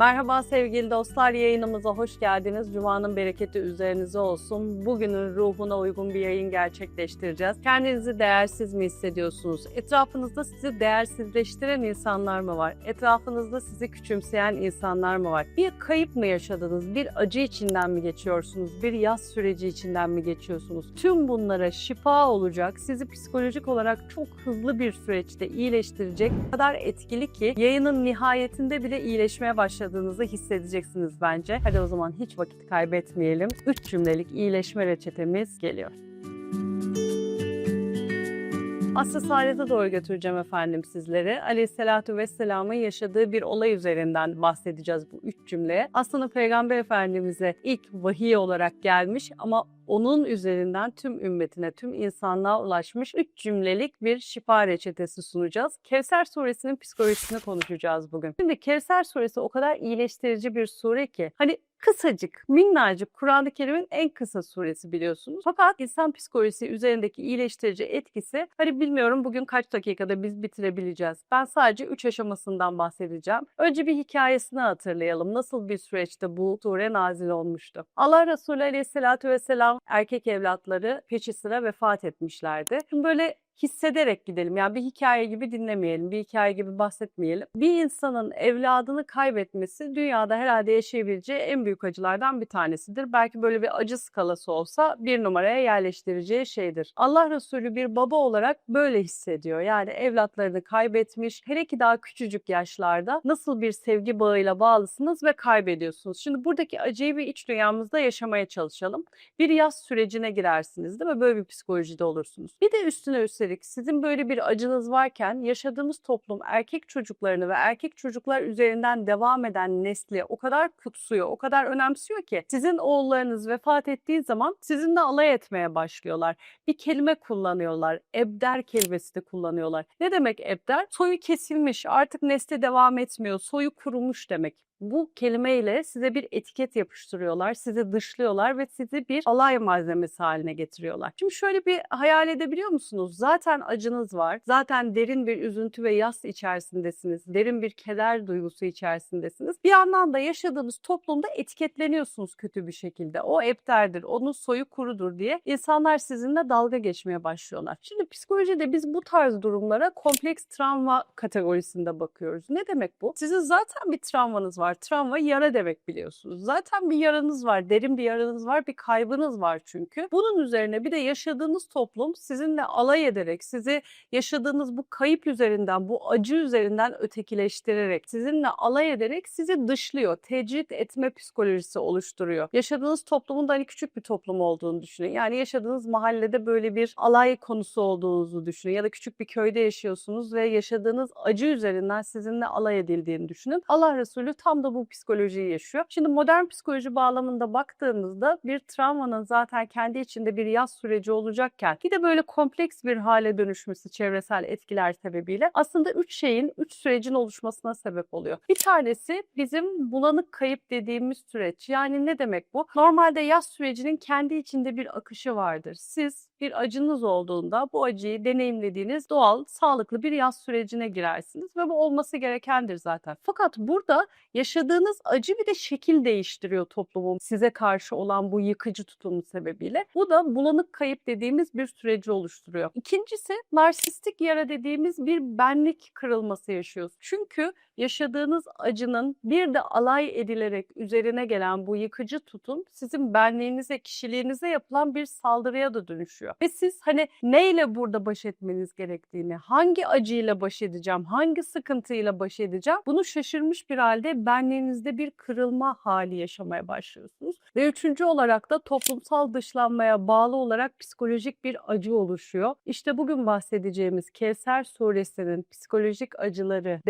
Merhaba sevgili dostlar, yayınımıza hoş geldiniz. Cuma'nın bereketi üzerinize olsun. Bugünün ruhuna uygun bir yayın gerçekleştireceğiz. Kendinizi değersiz mi hissediyorsunuz? Etrafınızda sizi değersizleştiren insanlar mı var? Etrafınızda sizi küçümseyen insanlar mı var? Bir kayıp mı yaşadınız? Bir acı içinden mi geçiyorsunuz? Bir yaz süreci içinden mi geçiyorsunuz? Tüm bunlara şifa olacak, sizi psikolojik olarak çok hızlı bir süreçte iyileştirecek kadar etkili ki yayının nihayetinde bile iyileşmeye başladığınızı hissedeceksiniz bence. Hadi o zaman hiç vakit kaybetmeyelim. 3 cümlelik iyileşme reçetemiz geliyor. Aslı saadete doğru götüreceğim efendim sizleri. Aleyhissalatu vesselamın yaşadığı bir olay üzerinden bahsedeceğiz bu üç cümleye. Aslında Peygamber Efendimiz'e ilk vahiy olarak gelmiş ama onun üzerinden tüm ümmetine, tüm insanlığa ulaşmış üç cümlelik bir şifa reçetesi sunacağız. Kevser suresinin psikolojisini konuşacağız bugün. Şimdi Kevser suresi o kadar iyileştirici bir sure ki hani kısacık, minnacık Kur'an-ı Kerim'in en kısa suresi biliyorsunuz. Fakat insan psikolojisi üzerindeki iyileştirici etkisi hani bilmiyorum bugün kaç dakikada biz bitirebileceğiz. Ben sadece 3 aşamasından bahsedeceğim. Önce bir hikayesini hatırlayalım. Nasıl bir süreçte bu sure nazil olmuştu? Allah Resulü Aleyhisselatü Vesselam erkek evlatları peşi sıra vefat etmişlerdi. Şimdi böyle hissederek gidelim. Yani bir hikaye gibi dinlemeyelim, bir hikaye gibi bahsetmeyelim. Bir insanın evladını kaybetmesi dünyada herhalde yaşayabileceği en büyük acılardan bir tanesidir. Belki böyle bir acı skalası olsa bir numaraya yerleştireceği şeydir. Allah Resulü bir baba olarak böyle hissediyor. Yani evlatlarını kaybetmiş, hele ki daha küçücük yaşlarda nasıl bir sevgi bağıyla bağlısınız ve kaybediyorsunuz. Şimdi buradaki acıyı bir iç dünyamızda yaşamaya çalışalım. Bir yaz sürecine girersiniz değil mi? Böyle bir psikolojide olursunuz. Bir de üstüne üstelik sizin böyle bir acınız varken yaşadığımız toplum erkek çocuklarını ve erkek çocuklar üzerinden devam eden nesli o kadar kutsuyor, o kadar önemsiyor ki sizin oğullarınız vefat ettiği zaman sizinle alay etmeye başlıyorlar. Bir kelime kullanıyorlar. Ebder kelimesi de kullanıyorlar. Ne demek ebder? Soyu kesilmiş, artık nesli devam etmiyor, soyu kurumuş demek bu kelimeyle size bir etiket yapıştırıyorlar, sizi dışlıyorlar ve sizi bir alay malzemesi haline getiriyorlar. Şimdi şöyle bir hayal edebiliyor musunuz? Zaten acınız var, zaten derin bir üzüntü ve yas içerisindesiniz, derin bir keder duygusu içerisindesiniz. Bir yandan da yaşadığınız toplumda etiketleniyorsunuz kötü bir şekilde. O epterdir, onun soyu kurudur diye insanlar sizinle dalga geçmeye başlıyorlar. Şimdi psikolojide biz bu tarz durumlara kompleks travma kategorisinde bakıyoruz. Ne demek bu? Sizin zaten bir travmanız var var. Travma yara demek biliyorsunuz. Zaten bir yaranız var, derin bir yaranız var, bir kaybınız var çünkü. Bunun üzerine bir de yaşadığınız toplum sizinle alay ederek, sizi yaşadığınız bu kayıp üzerinden, bu acı üzerinden ötekileştirerek, sizinle alay ederek sizi dışlıyor. Tecrit etme psikolojisi oluşturuyor. Yaşadığınız toplumun da hani küçük bir toplum olduğunu düşünün. Yani yaşadığınız mahallede böyle bir alay konusu olduğunuzu düşünün ya da küçük bir köyde yaşıyorsunuz ve yaşadığınız acı üzerinden sizinle alay edildiğini düşünün. Allah Resulü tam da bu psikolojiyi yaşıyor. Şimdi modern psikoloji bağlamında baktığımızda bir travmanın zaten kendi içinde bir yaz süreci olacakken bir de böyle kompleks bir hale dönüşmesi çevresel etkiler sebebiyle aslında üç şeyin, üç sürecin oluşmasına sebep oluyor. Bir tanesi bizim bulanık kayıp dediğimiz süreç. Yani ne demek bu? Normalde yaz sürecinin kendi içinde bir akışı vardır. Siz bir acınız olduğunda bu acıyı deneyimlediğiniz doğal, sağlıklı bir yaz sürecine girersiniz ve bu olması gerekendir zaten. Fakat burada yaşadığınız acı bir de şekil değiştiriyor toplumun size karşı olan bu yıkıcı tutumu sebebiyle. Bu da bulanık kayıp dediğimiz bir süreci oluşturuyor. İkincisi narsistik yara dediğimiz bir benlik kırılması yaşıyoruz. Çünkü yaşadığınız acının bir de alay edilerek üzerine gelen bu yıkıcı tutum sizin benliğinize, kişiliğinize yapılan bir saldırıya da dönüşüyor. Ve siz hani neyle burada baş etmeniz gerektiğini, hangi acıyla baş edeceğim, hangi sıkıntıyla baş edeceğim bunu şaşırmış bir halde benliğinizde bir kırılma hali yaşamaya başlıyorsunuz. Ve üçüncü olarak da toplumsal dışlanmaya bağlı olarak psikolojik bir acı oluşuyor. İşte bugün bahsedeceğimiz Kevser suresinin psikolojik acıları,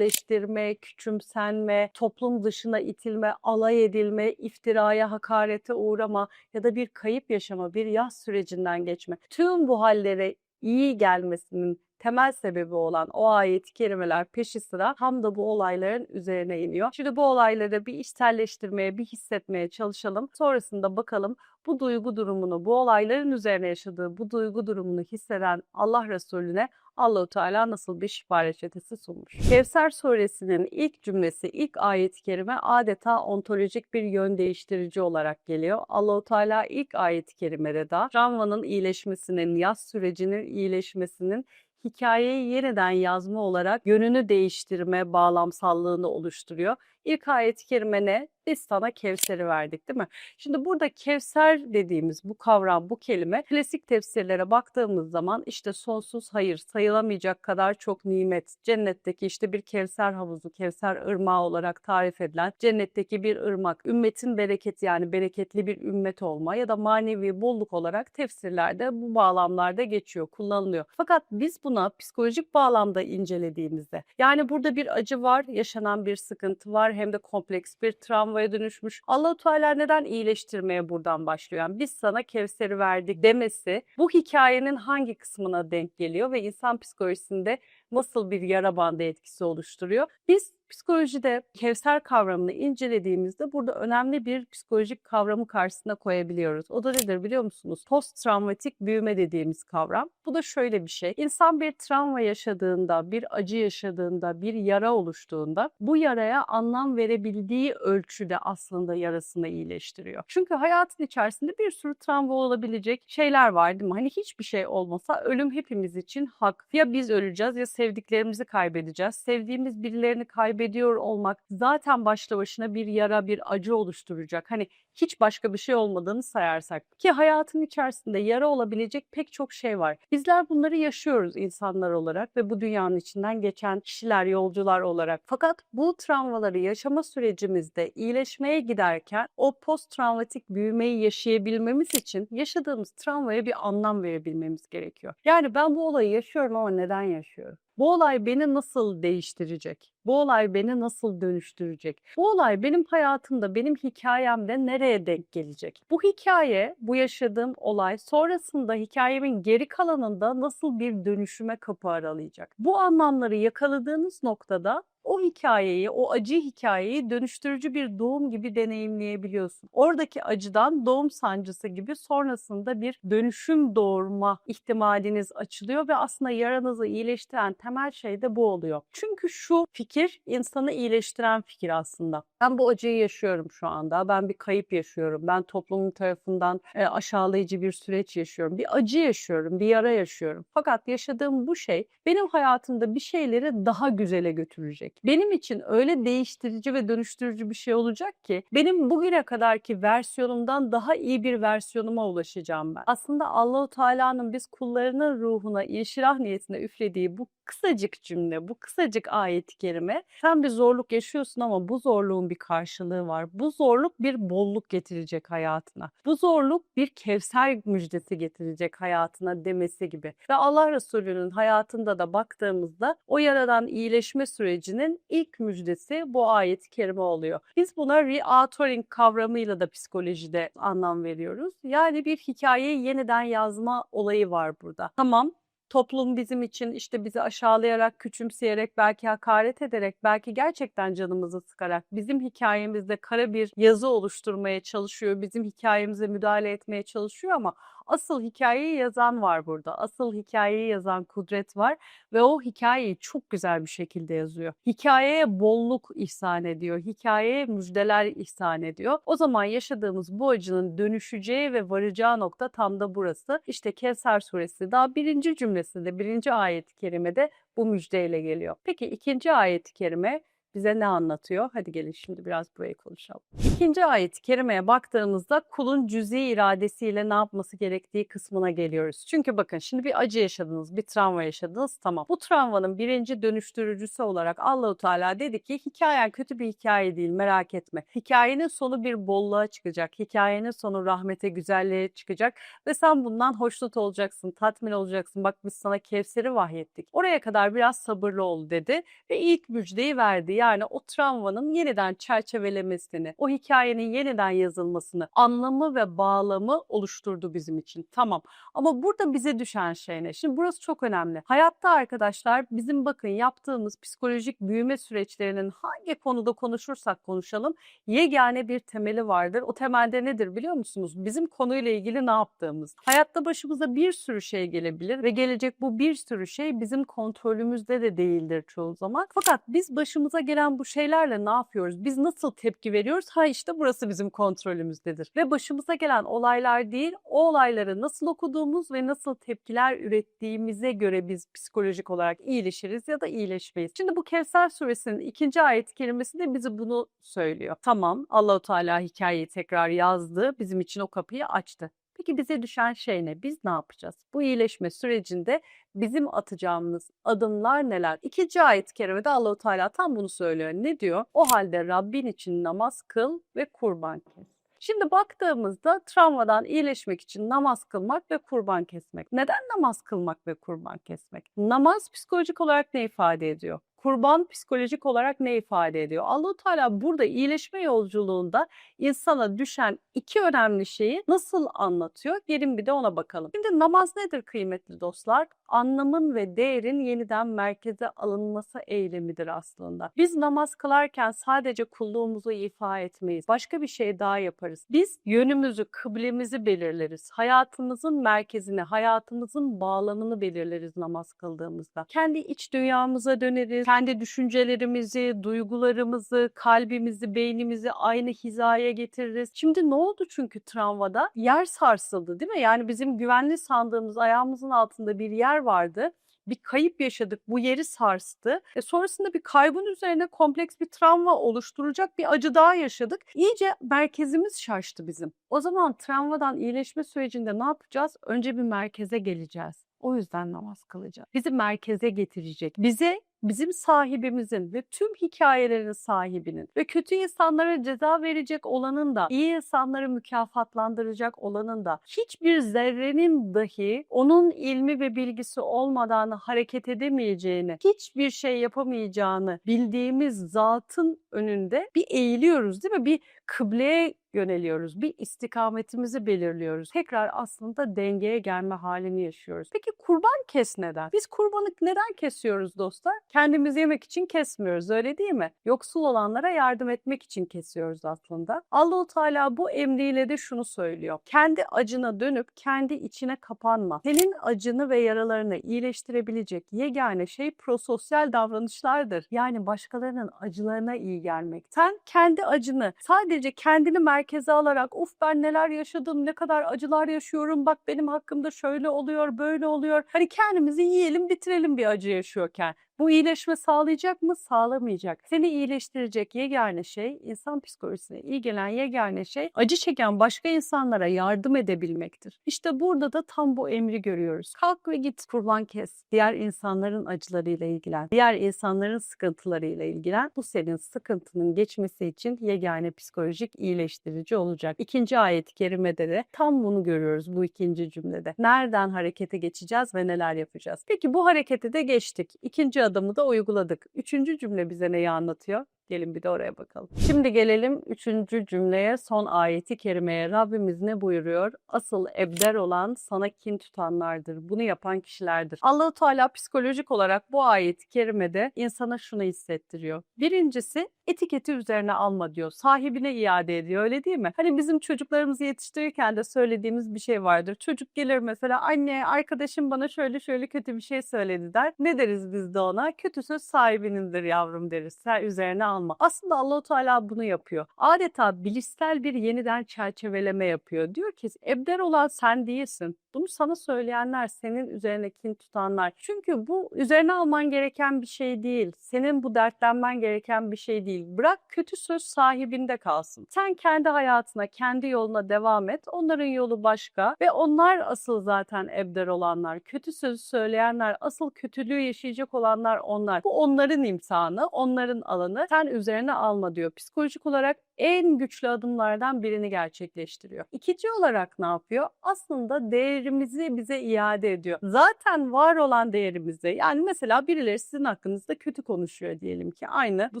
değersizleştirme, küçümsenme, toplum dışına itilme, alay edilme, iftiraya, hakarete uğrama ya da bir kayıp yaşama, bir yaz sürecinden geçme. Tüm bu hallere iyi gelmesinin temel sebebi olan o ayet kelimeler peşi sıra tam da bu olayların üzerine iniyor. Şimdi bu olayları bir içselleştirmeye, bir hissetmeye çalışalım. Sonrasında bakalım bu duygu durumunu, bu olayların üzerine yaşadığı bu duygu durumunu hisseden Allah Resulüne Allahu Teala nasıl bir şifa reçetesi sunmuş. Kevser suresinin ilk cümlesi, ilk ayet-i kerime adeta ontolojik bir yön değiştirici olarak geliyor. Allahu Teala ilk ayet-i kerimede de travmanın iyileşmesinin, yaz sürecinin iyileşmesinin hikayeyi yeniden yazma olarak yönünü değiştirme bağlamsallığını oluşturuyor. İlk ayet-i kerime ne? Biz sana Kevser'i verdik değil mi? Şimdi burada Kevser dediğimiz bu kavram, bu kelime klasik tefsirlere baktığımız zaman işte sonsuz hayır, sayılamayacak kadar çok nimet, cennetteki işte bir Kevser havuzu, Kevser ırmağı olarak tarif edilen cennetteki bir ırmak, ümmetin bereketi yani bereketli bir ümmet olma ya da manevi bolluk olarak tefsirlerde bu bağlamlarda geçiyor, kullanılıyor. Fakat biz buna psikolojik bağlamda incelediğimizde yani burada bir acı var, yaşanan bir sıkıntı var hem de kompleks bir travmaya dönüşmüş. Allahu Teala neden iyileştirmeye buradan başlıyor? Yani biz sana Kevser'i verdik demesi bu hikayenin hangi kısmına denk geliyor ve insan psikolojisinde nasıl bir yara bandı etkisi oluşturuyor? Biz psikolojide Kevser kavramını incelediğimizde burada önemli bir psikolojik kavramı karşısına koyabiliyoruz. O da nedir biliyor musunuz? Post travmatik büyüme dediğimiz kavram. Bu da şöyle bir şey. İnsan bir travma yaşadığında, bir acı yaşadığında, bir yara oluştuğunda bu yaraya anlam verebildiği ölçüde aslında yarasını iyileştiriyor. Çünkü hayatın içerisinde bir sürü travma olabilecek şeyler var değil mi? Hani hiçbir şey olmasa ölüm hepimiz için hak. Ya biz öleceğiz ya sevdiklerimizi kaybedeceğiz. Sevdiğimiz birilerini kaybediyor olmak zaten başlı başına bir yara, bir acı oluşturacak. Hani hiç başka bir şey olmadığını sayarsak ki hayatın içerisinde yara olabilecek pek çok şey var. Bizler bunları yaşıyoruz insanlar olarak ve bu dünyanın içinden geçen kişiler, yolcular olarak. Fakat bu travmaları yaşama sürecimizde iyileşmeye giderken o post travmatik büyümeyi yaşayabilmemiz için yaşadığımız travmaya bir anlam verebilmemiz gerekiyor. Yani ben bu olayı yaşıyorum ama neden yaşıyorum? Bu olay beni nasıl değiştirecek? Bu olay beni nasıl dönüştürecek? Bu olay benim hayatımda, benim hikayemde nereye denk gelecek? Bu hikaye, bu yaşadığım olay sonrasında hikayemin geri kalanında nasıl bir dönüşüme kapı aralayacak? Bu anlamları yakaladığınız noktada o hikayeyi, o acı hikayeyi dönüştürücü bir doğum gibi deneyimleyebiliyorsun. Oradaki acıdan doğum sancısı gibi sonrasında bir dönüşüm doğurma ihtimaliniz açılıyor ve aslında yaranızı iyileştiren temel şey de bu oluyor. Çünkü şu fikir insanı iyileştiren fikir aslında. Ben bu acıyı yaşıyorum şu anda. Ben bir kayıp yaşıyorum. Ben toplumun tarafından e, aşağılayıcı bir süreç yaşıyorum. Bir acı yaşıyorum, bir yara yaşıyorum. Fakat yaşadığım bu şey benim hayatımda bir şeyleri daha güzele götürecek. Benim için öyle değiştirici ve dönüştürücü bir şey olacak ki benim bugüne kadarki versiyonumdan daha iyi bir versiyonuma ulaşacağım ben. Aslında Allahu Teala'nın biz kullarının ruhuna inşirah niyetine üflediği bu kısacık cümle, bu kısacık ayet-i kerime sen bir zorluk yaşıyorsun ama bu zorluğun bir karşılığı var. Bu zorluk bir bolluk getirecek hayatına. Bu zorluk bir kevser müjdesi getirecek hayatına demesi gibi. Ve Allah Resulü'nün hayatında da baktığımızda o yaradan iyileşme sürecinin ilk müjdesi bu ayet-i kerime oluyor. Biz buna reauthoring kavramıyla da psikolojide anlam veriyoruz. Yani bir hikayeyi yeniden yazma olayı var burada. Tamam toplum bizim için işte bizi aşağılayarak, küçümseyerek, belki hakaret ederek, belki gerçekten canımızı sıkarak bizim hikayemizde kara bir yazı oluşturmaya çalışıyor, bizim hikayemize müdahale etmeye çalışıyor ama asıl hikayeyi yazan var burada. Asıl hikayeyi yazan kudret var ve o hikayeyi çok güzel bir şekilde yazıyor. Hikayeye bolluk ihsan ediyor. Hikayeye müjdeler ihsan ediyor. O zaman yaşadığımız bu acının dönüşeceği ve varacağı nokta tam da burası. İşte Kevser suresi daha birinci cümlesinde, birinci ayet-i kerimede bu müjdeyle geliyor. Peki ikinci ayet-i kerime bize ne anlatıyor? Hadi gelin şimdi biraz burayı konuşalım. İkinci ayet-i kerimeye baktığımızda kulun cüzi iradesiyle ne yapması gerektiği kısmına geliyoruz. Çünkü bakın şimdi bir acı yaşadınız, bir travma yaşadınız tamam. Bu travmanın birinci dönüştürücüsü olarak Allahu Teala dedi ki hikayen kötü bir hikaye değil merak etme. Hikayenin sonu bir bolluğa çıkacak. Hikayenin sonu rahmete, güzelliğe çıkacak ve sen bundan hoşnut olacaksın, tatmin olacaksın. Bak biz sana Kevser'i vahyettik. Oraya kadar biraz sabırlı ol dedi ve ilk müjdeyi verdi. Yani o travmanın yeniden çerçevelemesini, o hikayenin yeniden yazılmasını, anlamı ve bağlamı oluşturdu bizim için. Tamam ama burada bize düşen şey ne? Şimdi burası çok önemli. Hayatta arkadaşlar bizim bakın yaptığımız psikolojik büyüme süreçlerinin hangi konuda konuşursak konuşalım yegane bir temeli vardır. O temelde nedir biliyor musunuz? Bizim konuyla ilgili ne yaptığımız. Hayatta başımıza bir sürü şey gelebilir ve gelecek bu bir sürü şey bizim kontrolümüzde de değildir çoğu zaman. Fakat biz başımıza gelen bu şeylerle ne yapıyoruz? Biz nasıl tepki veriyoruz? Ha işte burası bizim kontrolümüzdedir. Ve başımıza gelen olaylar değil, o olayları nasıl okuduğumuz ve nasıl tepkiler ürettiğimize göre biz psikolojik olarak iyileşiriz ya da iyileşmeyiz. Şimdi bu Kevser suresinin ikinci ayet kelimesi de bize bunu söylüyor. Tamam Allahu Teala hikayeyi tekrar yazdı, bizim için o kapıyı açtı. Peki bize düşen şey ne? Biz ne yapacağız? Bu iyileşme sürecinde bizim atacağımız adımlar neler? İkinci ayet-i kerimede Allahu Teala tam bunu söylüyor. Ne diyor? O halde Rabbin için namaz kıl ve kurban kes. Şimdi baktığımızda travmadan iyileşmek için namaz kılmak ve kurban kesmek. Neden namaz kılmak ve kurban kesmek? Namaz psikolojik olarak ne ifade ediyor? Kurban psikolojik olarak ne ifade ediyor? Allahu Teala burada iyileşme yolculuğunda insana düşen iki önemli şeyi nasıl anlatıyor? Gelin bir de ona bakalım. Şimdi namaz nedir kıymetli dostlar? Anlamın ve değerin yeniden merkeze alınması eylemidir aslında. Biz namaz kılarken sadece kulluğumuzu ifa etmeyiz. Başka bir şey daha yaparız. Biz yönümüzü, kıblemizi belirleriz. Hayatımızın merkezini, hayatımızın bağlamını belirleriz namaz kıldığımızda. Kendi iç dünyamıza döneriz. Kendi düşüncelerimizi, duygularımızı, kalbimizi, beynimizi aynı hizaya getiririz. Şimdi ne oldu çünkü travmada? Yer sarsıldı değil mi? Yani bizim güvenli sandığımız ayağımızın altında bir yer vardı bir kayıp yaşadık. Bu yeri sarstı. E sonrasında bir kaybın üzerine kompleks bir travma oluşturacak bir acı daha yaşadık. İyice merkezimiz şaştı bizim. O zaman travmadan iyileşme sürecinde ne yapacağız? Önce bir merkeze geleceğiz. O yüzden namaz kılacağız. Bizi merkeze getirecek. Bize bizim sahibimizin ve tüm hikayelerin sahibinin ve kötü insanlara ceza verecek olanın da iyi insanları mükafatlandıracak olanın da hiçbir zerrenin dahi onun ilmi ve bilgisi olmadan hareket edemeyeceğini, hiçbir şey yapamayacağını bildiğimiz zatın önünde bir eğiliyoruz değil mi? Bir kıbleye yöneliyoruz. Bir istikametimizi belirliyoruz. Tekrar aslında dengeye gelme halini yaşıyoruz. Peki kurban kes neden? Biz kurbanı neden kesiyoruz dostlar? Kendimiz yemek için kesmiyoruz öyle değil mi? Yoksul olanlara yardım etmek için kesiyoruz aslında. Allahu Teala bu emriyle de şunu söylüyor. Kendi acına dönüp kendi içine kapanma. Senin acını ve yaralarını iyileştirebilecek yegane şey prososyal davranışlardır. Yani başkalarının acılarına iyi gelmek. Sen kendi acını sadece kendini merkeze alarak uf ben neler yaşadım, ne kadar acılar yaşıyorum, bak benim hakkımda şöyle oluyor, böyle oluyor. Hani kendimizi yiyelim, bitirelim bir acı yaşıyorken. Bu iyileşme sağlayacak mı? Sağlamayacak. Seni iyileştirecek yegane şey, insan psikolojisine iyi yegane şey acı çeken başka insanlara yardım edebilmektir. İşte burada da tam bu emri görüyoruz. Kalk ve git kurban kes. Diğer insanların acılarıyla ilgilen. Diğer insanların sıkıntılarıyla ilgilen. Bu senin sıkıntının geçmesi için yegane psikolojik iyileştirici olacak. İkinci ayet-i kerimede de tam bunu görüyoruz bu ikinci cümlede. Nereden harekete geçeceğiz ve neler yapacağız? Peki bu harekete de geçtik. İkinci adımı da uyguladık. Üçüncü cümle bize neyi anlatıyor? Gelin bir de oraya bakalım. Şimdi gelelim üçüncü cümleye, son ayeti kerimeye. Rabbimiz ne buyuruyor? Asıl ebder olan sana kin tutanlardır. Bunu yapan kişilerdir. Allahu Teala psikolojik olarak bu ayeti kerimede insana şunu hissettiriyor. Birincisi etiketi üzerine alma diyor. Sahibine iade ediyor öyle değil mi? Hani bizim çocuklarımızı yetiştirirken de söylediğimiz bir şey vardır. Çocuk gelir mesela anne arkadaşım bana şöyle şöyle kötü bir şey söyledi der. Ne deriz biz de ona? Kötü söz sahibinindir yavrum deriz. Sen üzerine alma. Aslında Allahu Teala bunu yapıyor. Adeta bilişsel bir yeniden çerçeveleme yapıyor. Diyor ki ebder olan sen değilsin. Bunu sana söyleyenler, senin üzerine kin tutanlar. Çünkü bu üzerine alman gereken bir şey değil. Senin bu dertlenmen gereken bir şey değil. Bırak kötü söz sahibinde kalsın. Sen kendi hayatına, kendi yoluna devam et. Onların yolu başka ve onlar asıl zaten ebder olanlar. Kötü sözü söyleyenler, asıl kötülüğü yaşayacak olanlar onlar. Bu onların imtihanı, onların alanı. Sen sen üzerine alma diyor. Psikolojik olarak en güçlü adımlardan birini gerçekleştiriyor. İkinci olarak ne yapıyor? Aslında değerimizi bize iade ediyor. Zaten var olan değerimizi yani mesela birileri sizin hakkınızda kötü konuşuyor diyelim ki aynı bu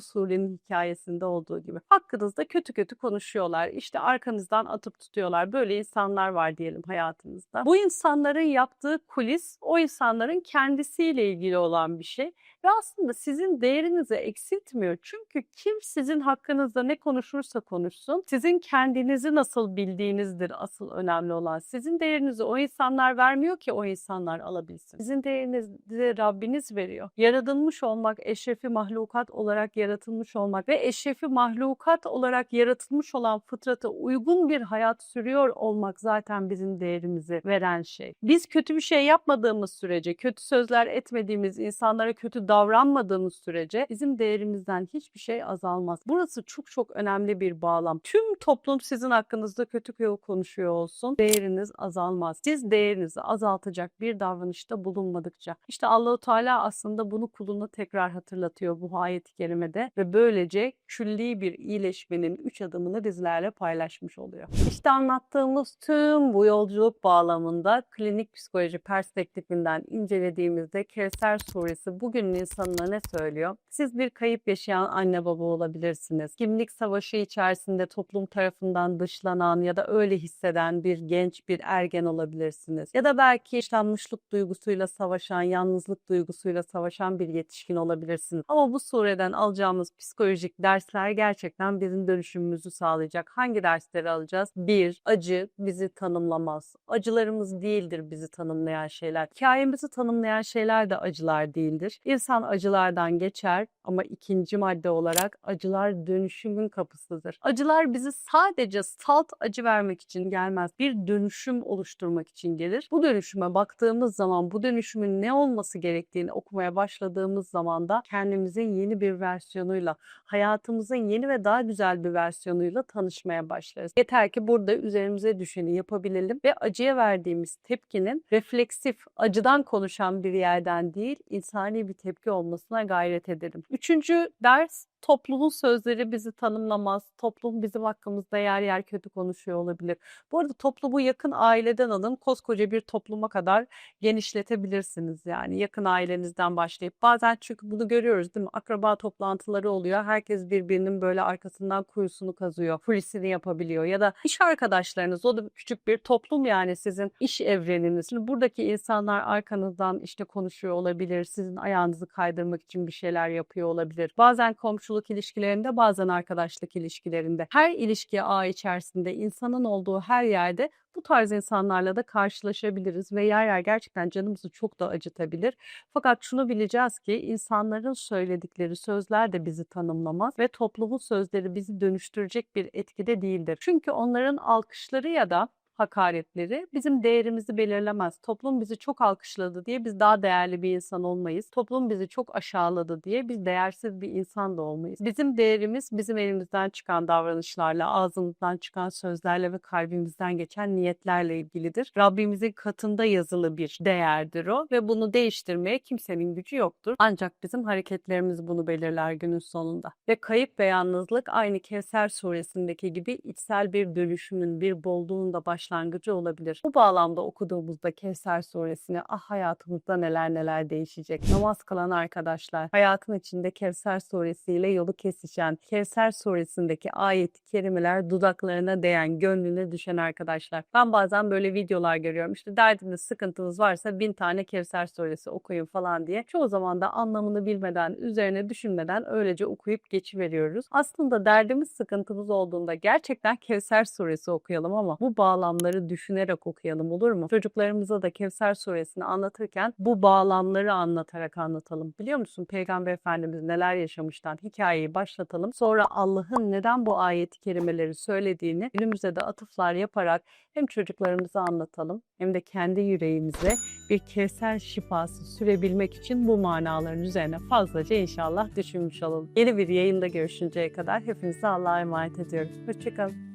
surenin hikayesinde olduğu gibi. Hakkınızda kötü kötü konuşuyorlar. İşte arkanızdan atıp tutuyorlar. Böyle insanlar var diyelim hayatınızda. Bu insanların yaptığı kulis o insanların kendisiyle ilgili olan bir şey ve aslında sizin değerinizi eksiltmiyor. Çünkü kim sizin hakkınızda ne konuşursa konuşsun, sizin kendinizi nasıl bildiğinizdir asıl önemli olan. Sizin değerinizi o insanlar vermiyor ki o insanlar alabilsin. Sizin değerinizi Rabbiniz veriyor. Yaratılmış olmak, eşrefi mahlukat olarak yaratılmış olmak ve eşrefi mahlukat olarak yaratılmış olan fıtrata uygun bir hayat sürüyor olmak zaten bizim değerimizi veren şey. Biz kötü bir şey yapmadığımız sürece, kötü sözler etmediğimiz, insanlara kötü davranmadığımız sürece bizim değerimizden hiçbir şey azalmaz. Burası çok çok önemli bir bağlam. Tüm toplum sizin hakkınızda kötü konuşuyor olsun. Değeriniz azalmaz. Siz değerinizi azaltacak bir davranışta bulunmadıkça. İşte Allahu Teala aslında bunu kuluna tekrar hatırlatıyor bu ayet-i kerimede ve böylece külli bir iyileşmenin üç adımını bizlerle paylaşmış oluyor. İşte anlattığımız tüm bu yolculuk bağlamında klinik psikoloji perspektifinden incelediğimizde Kevser suresi bugünün insanına ne söylüyor? Siz bir kayıp yaşayan anne baba olabilirsiniz. Kimlik savaşı içerisinde toplum tarafından dışlanan ya da öyle hisseden bir genç bir ergen olabilirsiniz. Ya da belki yaşanmışlık duygusuyla savaşan, yalnızlık duygusuyla savaşan bir yetişkin olabilirsiniz. Ama bu sureden alacağımız psikolojik dersler gerçekten bizim dönüşümümüzü sağlayacak. Hangi dersleri alacağız? Bir, acı bizi tanımlamaz. Acılarımız değildir bizi tanımlayan şeyler. Hikayemizi tanımlayan şeyler de acılar değildir. İnsan acılardan geçer ama ikinci madde olarak acılar dönüşümün kapısıdır. Acılar bizi sadece salt acı vermek için gelmez. Bir dönüşüm oluşturmak için gelir. Bu dönüşüme baktığımız zaman bu dönüşümün ne olması gerektiğini okumaya başladığımız zaman da kendimizin yeni bir versiyonuyla, hayatımızın yeni ve daha güzel bir versiyonuyla tanışmaya başlarız. Yeter ki burada üzerimize düşeni yapabilelim ve acıya verdiğimiz tepkinin refleksif, acıdan konuşan bir yerden değil, insani bir tepki olmasına gayret edelim. Üçüncü ders toplumun sözleri bizi tanımlamaz. Toplum bizim hakkımızda yer yer kötü konuşuyor olabilir. Bu arada toplumu yakın aileden alın koskoca bir topluma kadar genişletebilirsiniz yani yakın ailenizden başlayıp bazen çünkü bunu görüyoruz değil mi? Akraba toplantıları oluyor. Herkes birbirinin böyle arkasından kuyusunu kazıyor. Fulisini yapabiliyor ya da iş arkadaşlarınız o da küçük bir toplum yani sizin iş evreniniz. Şimdi buradaki insanlar arkanızdan işte konuşuyor olabilir. Sizin ayağınızı kaydırmak için bir şeyler yapıyor olabilir. Bazen komşu komşuluk ilişkilerinde bazen arkadaşlık ilişkilerinde her ilişki ağ içerisinde insanın olduğu her yerde bu tarz insanlarla da karşılaşabiliriz ve yer yer gerçekten canımızı çok da acıtabilir. Fakat şunu bileceğiz ki insanların söyledikleri sözler de bizi tanımlamaz ve toplumun sözleri bizi dönüştürecek bir etkide değildir. Çünkü onların alkışları ya da hakaretleri bizim değerimizi belirlemez. Toplum bizi çok alkışladı diye biz daha değerli bir insan olmayız. Toplum bizi çok aşağıladı diye biz değersiz bir insan da olmayız. Bizim değerimiz bizim elimizden çıkan davranışlarla, ağzımızdan çıkan sözlerle ve kalbimizden geçen niyetlerle ilgilidir. Rabbimizin katında yazılı bir değerdir o ve bunu değiştirmeye kimsenin gücü yoktur. Ancak bizim hareketlerimiz bunu belirler günün sonunda. Ve kayıp ve yalnızlık aynı Kevser suresindeki gibi içsel bir dönüşümün, bir bolluğun da baş başlangıcı olabilir. Bu bağlamda okuduğumuzda Kevser suresini ah hayatımızda neler neler değişecek. Namaz kılan arkadaşlar hayatın içinde Kevser suresiyle yolu kesişen Kevser suresindeki ayet-i kerimeler dudaklarına değen, gönlüne düşen arkadaşlar. Ben bazen böyle videolar görüyorum. İşte derdiniz, sıkıntınız varsa bin tane Kevser suresi okuyun falan diye. Çoğu zaman da anlamını bilmeden, üzerine düşünmeden öylece okuyup geçiveriyoruz. Aslında derdimiz, sıkıntımız olduğunda gerçekten Kevser suresi okuyalım ama bu bağlam bağlamları düşünerek okuyalım olur mu? Çocuklarımıza da Kevser suresini anlatırken bu bağlamları anlatarak anlatalım. Biliyor musun Peygamber Efendimiz neler yaşamıştan hikayeyi başlatalım. Sonra Allah'ın neden bu ayeti kerimeleri söylediğini günümüze de atıflar yaparak hem çocuklarımıza anlatalım hem de kendi yüreğimize bir Kevser şifası sürebilmek için bu manaların üzerine fazlaca inşallah düşünmüş olalım. Yeni bir yayında görüşünceye kadar hepinize Allah'a emanet ediyorum. Hoşçakalın.